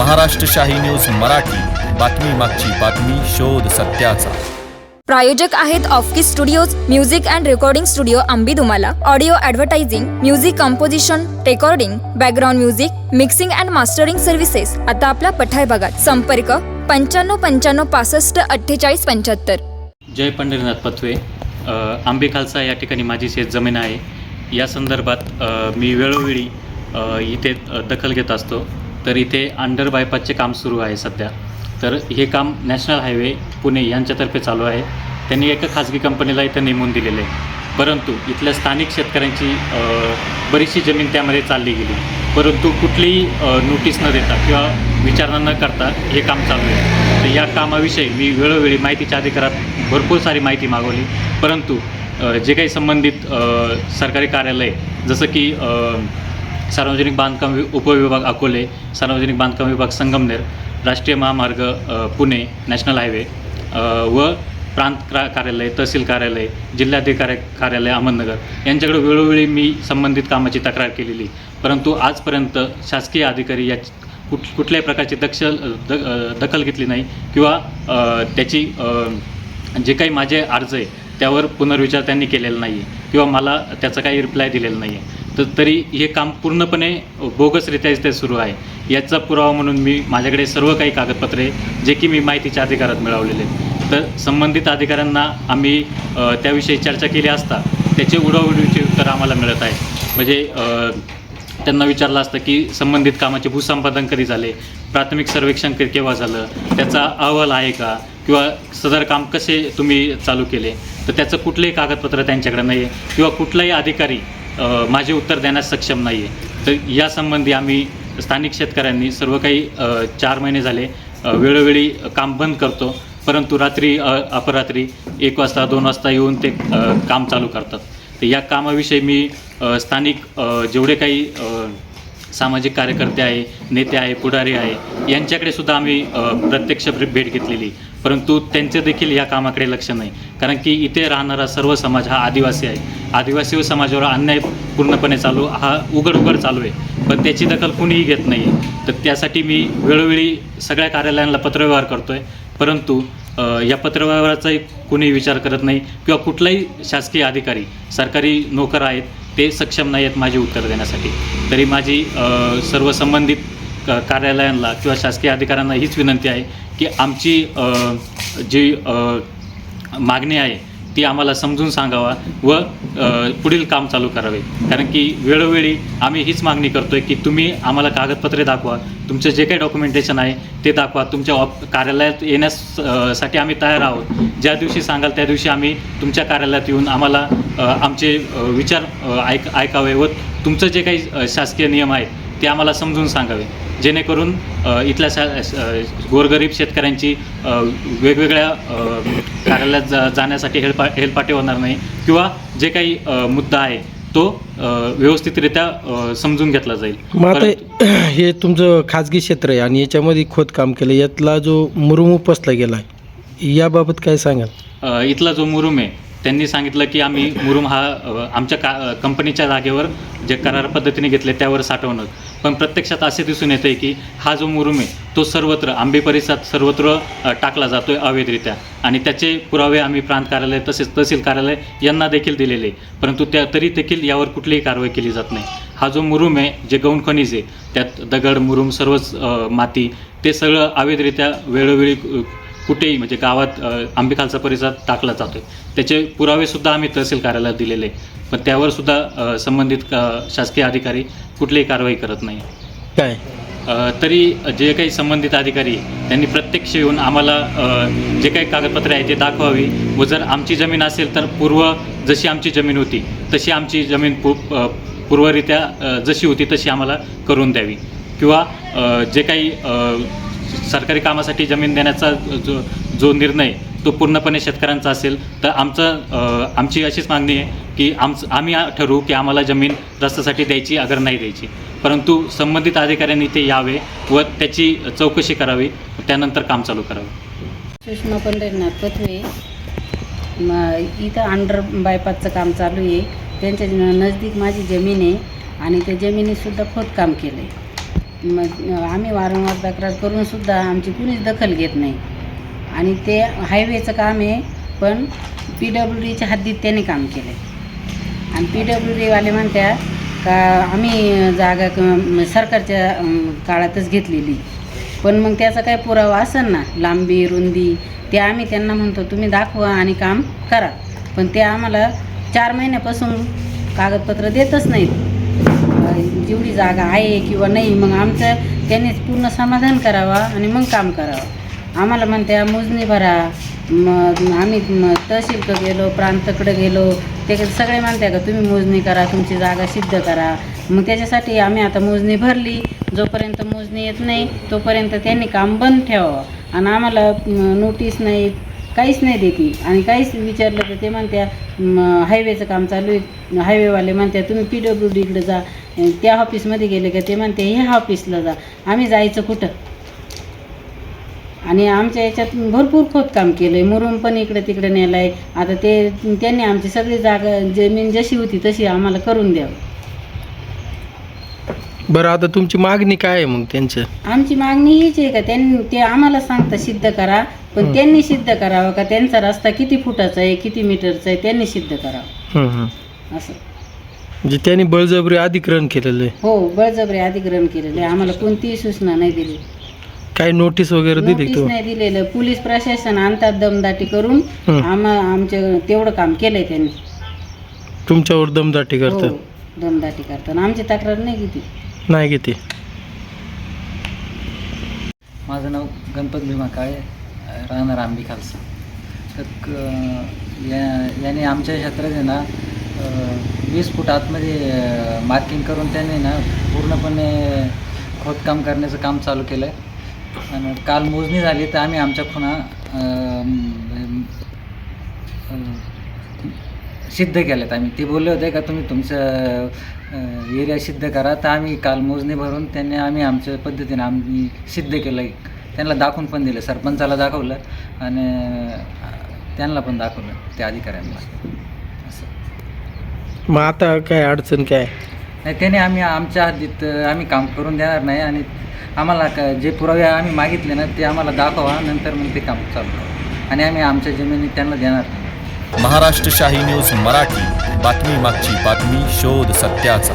महाराष्ट्र शाही न्यूज मराठी. बातमी मागची बातमी शोध सत्याचा. प्रायोजक आहेत ऑफकिस studios music and recording studio Ambi Dumala audio advertising music composition recording background music mixing and mastering services आता आपल्या पठार भागात संपर्क पंच्याण्णव पंच्याण्णव पासष्ट अठ्ठेचाळीस पंच्याहत्तर. जय पंढरीनाथ पथवे आंबे खालसा या ठिकाणी माझी शेत जमीन आहे. या संदर्भात अ, मी वेळोवेळी अ, इथे अ, दखल घेत असतो. तर इथे अंडर बायपासचे काम सुरू आहे सध्या. तर हे काम नॅशनल हायवे पुणे यांच्यातर्फे चालू आहे. त्यांनी एका खाजगी कंपनीला इथं नेमून दिलेलं आहे. परंतु इथल्या स्थानिक शेतकऱ्यांची बरीचशी जमीन त्यामध्ये चालली गेली. परंतु कुठलीही नोटीस न देता किंवा विचारणा न करता हे काम चालू आहे. तर या कामाविषयी मी वेळोवेळी माहितीच्या अधिकारात भरपूर सारी माहिती मागवली. परंतु जे काही संबंधित सरकारी कार्यालय जसं की सार्वजनिक बांधकाम वि- उपविभाग अकोले सार्वजनिक बांधकाम विभाग संगमनेर राष्ट्रीय महामार्ग पुणे नॅशनल हायवे व प्रांत क्रा कार्यालय तहसील कार्यालय जिल्हाधिकारी कार्यालय अहमदनगर. यांच्याकडे वेळोवेळी मी संबंधित कामाची तक्रार केलेली. परंतु आजपर्यंत शासकीय अधिकारी या कुठ कुठल्याही प्रकारची दक्षल द दखल घेतली नाही किंवा त्याची जे काही माझे अर्ज आहे त्यावर पुनर्विचार त्यांनी केलेला नाही आहे किंवा मला त्याचा काही रिप्लाय दिलेला नाही आहे तर तरी हे काम पूर्णपणे बोगसरित्या इथे सुरू आहे. याचा पुरावा म्हणून मी माझ्याकडे सर्व काही कागदपत्रे जे की मी माहितीच्या अधिकारात मिळवलेले तर संबंधित अधिकाऱ्यांना आम्ही त्याविषयी चर्चा केली असता त्याचे उडवडीचे उत्तर आम्हाला मिळत आहे. म्हणजे त्यांना विचारलं असतं की संबंधित कामाचे भूसंपादन कधी झाले? प्राथमिक सर्वेक्षण केव्हा झालं? त्याचा अहवाल आहे का? किंवा सदर काम कसे तुम्ही चालू केले? तर त्याचं कुठलंही कागदपत्र त्यांच्याकडे नाही आहे किंवा कुठलाही अधिकारी माझे उत्तर देण्यास सक्षम नाही आहे तर यासंबंधी आम्ही स्थानिक शेतकऱ्यांनी सर्व काही चार महिने झाले वेळोवेळी काम बंद करतो. परंतु रात्री अपरात्री एक वाजता दोन वाजता येऊन ते काम चालू करतात. तर या कामाविषयी मी स्थानिक जेवढे काही सामाजिक कार्यकर्ते आहे नेते आहे पुढारी आहे यांच्याकडे सुद्धा आम्ही प्रत्यक्ष भेट घेतलेली. परंतु त्यांचे देखील या कामाकडे लक्ष नाही. कारण की इथे राहणारा सर्व समाज हा आदिवासी आहे. आदिवासी समाजावर अन्याय पूर्णपणे चालू हा उघड उघड चालू आहे. पण त्याची दखल कुणीही घेत नाही. आहे तर त्यासाठी मी वेळोवेळी सगळ्या कार्यालयांना पत्रव्यवहार करतो आहे परंतु या पत्रव्यवहाराचाही कुणी विचार करत नाही किंवा कुठलाही शासकीय अधिकारी सरकारी नोकर आहेत ते सक्षम नाही आहेत माझी उत्तर देण्यासाठी. तरी माझी सर्व संबंधित क- कार्यालयांना किंवा शासकीय अधिकाऱ्यांना हीच विनंती आहे की आमची जी मागणी आहे ती आम्हाला समजून सांगावा व पुढील काम चालू करावे. कारण की वेळोवेळी आम्ही हीच मागणी करतो आहे की तुम्ही आम्हाला कागदपत्रे दाखवा तुमचं जे काही डॉक्युमेंटेशन आहे ते दाखवा तुमच्या ऑफ कार्यालयात येण्यास साठी आम्ही तयार आहोत. ज्या दिवशी सांगाल त्या दिवशी आम्ही तुमच्या कार्यालयात येऊन आम्हाला आमचे विचार ऐक ऐकावे व तुमचं जे काही शासकीय नियम आहेत ते आम्हाला समजून सांगावे. जेणेकरून इथल्या अ, गोरगरीब शेतकऱ्यांची वेगवेगळ्या कार्यालयात जा जाण्यासाठी हेलपा हेलपाटे होणार नाही किंवा जे काही मुद्दा आहे तो व्यवस्थितरित्या समजून घेतला जाईल. मग आता हे तुमचं खाजगी क्षेत्र आहे आणि याच्यामध्ये खोदकाम केलं यातला जो मुरुम उपसला गेला आहे याबाबत काय सांगाल? इथला जो मुरुम आहे त्यांनी सांगितलं की आम्ही मुरुम हा आमच्या का कंपनीच्या जागेवर जे करार पद्धतीने घेतले त्यावर साठवणं. पण प्रत्यक्षात असे दिसून येतं आहे की हा जो मुरुम आहे तो सर्वत्र आंबे परिसरात सर्वत्र टाकला जातो आहे अवैधरित्या. आणि त्याचे पुरावे आम्ही प्रांत कार्यालय तसेच तहसील कार्यालय यांना देखील दिलेले आहे. परंतु त्या तरी देखील यावर कुठलीही कारवाई केली जात नाही. हा जो मुरुम आहे जे गौण खनिज आहे त्यात दगड मुरुम सर्वच माती ते सगळं अवैधरित्या वेळोवेळी कुठेही म्हणजे गावात आंबेखालचा परिसर टाकला जातो आहे त्याचे पुरावेसुद्धा आम्ही तहसील कार्यालयात दिलेले. पण त्यावर सुद्धा संबंधित शासकीय अधिकारी कुठलीही कारवाई करत नाही. काय? तरी जे काही संबंधित अधिकारी त्यांनी प्रत्यक्ष येऊन आम्हाला जे काही कागदपत्रे आहे ते दाखवावी व जर आमची जमीन असेल तर पूर्व जशी आमची जमीन होती तशी आमची जमीन पू पूर्वरित्या जशी होती तशी आम्हाला करून द्यावी. किंवा जे काही सरकारी कामासाठी जमीन देण्याचा जो जो निर्णय तो पूर्णपणे शेतकऱ्यांचा असेल तर आमचं आमची अशीच मागणी आहे की आमचं आम्ही ठरवू की आम्हाला जमीन रस्त्यासाठी द्यायची अगर नाही द्यायची. परंतु संबंधित अधिकाऱ्यांनी ते यावे व त्याची चौकशी करावी त्यानंतर काम चालू करावे. सुषमा पंढरीनाथ पथवे. इथं अंडर बायपासचं काम चालू आहे. त्यांच्या नजदीक माझी जमीन आहे आणि त्या जमिनीसुद्धा खोदकाम केलं आहे मग आम्ही वारंवार तक्रार करूनसुद्धा आमची कुणीच दखल घेत नाही. आणि ते हायवेचं काम आहे पण पी डब्ल्यू डीच्या हद्दीत त्यांनी काम केलं आहे आणि पी डब्ल्यू डीवाले म्हणत्या का आम्ही जागा सरकारच्या काळातच घेतलेली. पण मग त्याचा काही पुरावा असेल ना लांबी रुंदी ते आम्ही त्यांना म्हणतो तुम्ही दाखवा आणि काम करा. पण ते आम्हाला चार महिन्यापासून कागदपत्र देतच नाहीत. जेवढी जागा आहे किंवा नाही मग आमचं त्यांनीच पूर्ण समाधान करावा आणि मग काम करावं. आम्हाला म्हणत्या मोजणी भरा. मग आम्ही म- गेलो प्रांतकडे गेलो. ते सगळे म्हणत्या का तुम्ही मोजणी करा तुमची जागा सिद्ध करा. मग त्याच्यासाठी आम्ही आता मोजणी भरली. जोपर्यंत मोजणी येत नाही तोपर्यंत त्यांनी काम बंद ठेवावं. आणि आम्हाला नोटीस नाही काहीच नाही देते. आणि काहीच विचारलं तर ते म्हणत्या हायवेचं काम चालू आहे. हायवेवाले म्हणत्या तुम्ही पी डब्ल्यू डीकडे जा. त्या ऑफिसमध्ये गेले का ते म्हणते ह्या ऑफिसला जा. आम्ही जायचं कुठं? आणि आमच्या याच्यात भरपूर खोदकाम केलं आहे मुरुम पण इकडे तिकडे नेलं आहे आता ते त्यांनी आमची सगळी जागा जमीन जशी होती तशी आम्हाला करून द्यावं. बरं आता तुमची मागणी काय आहे मग त्यांचं? आमची मागणी हीच आहे का त्यांनी ते आम्हाला सांगता सिद्ध करा पण त्यांनी सिद्ध करावं का? त्यांचा रस्ता किती फुटाचा आहे किती मीटरचा आहे त्यांनी सिद्ध करावं. असं. म्हणजे त्यांनी बळजबरी अधिग्रहण केलेलं आहे. हो बळजबरी अधिग्रहण केलेलं आहे. आम्हाला कोणतीही सूचना नाही दिली. काही नोटीस वगैरे दिली नोटीस नाही दिलेलं. पोलीस प्रशासन आणतात दमदाटी करून. हं. आम्हा आमच्या तेवढं काम केलंय त्यांनी. तुमच्यावर दमदाटी हो करतात? दमदाटी करतात. आमची तक्रार नाही किती नाही घेते माझं नाव गणपत भीमा काळे अ, राहणार आंबी खालसा. तर क- या याने आमच्या क्षेत्रात आहे ना वीस फूट आतमध्ये मार्किंग करून त्याने ना पूर्णपणे खोदकाम करण्याचं काम चालू केलं आहे आणि काल मोजणी झाली तर आम्ही आमच्या खुणा सिद्ध केल्यात आम्ही. ते बोलले होते का तुम्ही तुमचं एरिया सिद्ध करा. तर आम्ही काल मोजणी भरून त्यांनी आम्ही आमच्या पद्धतीने आम्ही सिद्ध केलं. त्यांना दाखवून पण दिलं सरपंचाला दाखवलं आणि त्यांना पण दाखवलं त्या अधिकाऱ्यांना. मग आता काय अडचण काय? नाही त्याने आम्ही आमच्या हद्दीत आम्ही काम करून देणार नाही आणि आम्हाला क- जे पुरावे आम्ही मागितले ना ते आम्हाला दाखवा नंतर मग ते काम चालू करू. आणि आम्ही आमच्या जमिनी त्यांना देणार नाही. महाराष्ट्र शाही न्यूज मराठी बातमी मागची बातमी शोध सत्याचा.